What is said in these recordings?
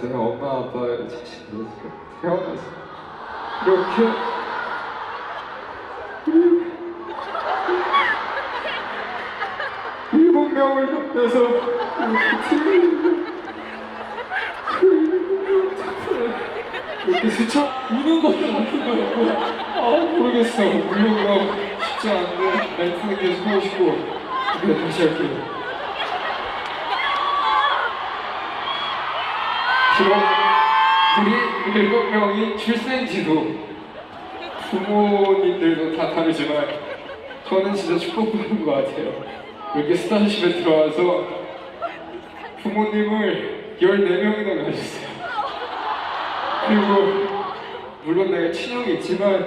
아세요? 엄마 아빠의 자식으로서 태어나서. 이렇게. 일곱 명을 옆에서 이렇게 스쳐 우는 것도 아픈 거였고. 아 모르겠어. 거 쉽지 않은데. 멘트는 계속 하고 싶고. 네 다시 할게요 비록 우리 일곱 명이 출생지도 부모님들도 다 다르지만 저는 진짜 축복받은 것 같아요. 이렇게 스타쉽에 들어와서 부모님을 14명이나 가졌어요. 그리고 물론 내가 친형이 있지만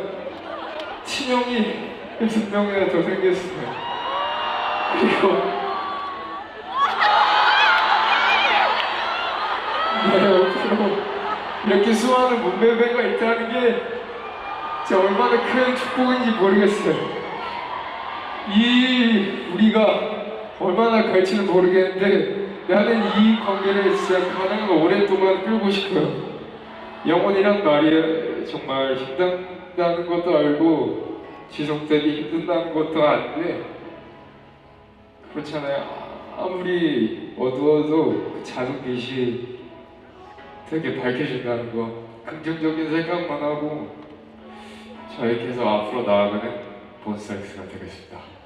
친형이 6명이나 더 생겼어요. 그리고 내 옆으로 이렇게 수많은 문매배가 있다는 게 진짜 얼마나 큰 축복인지 모르겠어요. 이 우리가 얼마나 갈지는 모르겠는데 나는 이 관계를 진짜 가능한 오랫동안 끌고 싶어요. 영혼이란 말이 정말 힘든다는 것도 알고 지속되기 힘든다는 것도 아는데 그렇잖아요. 아무리 어두워도 그 작은 빛이 되게 밝혀진다는 거 긍정적인 생각만 하고 저희 계속 앞으로 나아가는 본스엑스가 되겠습니다.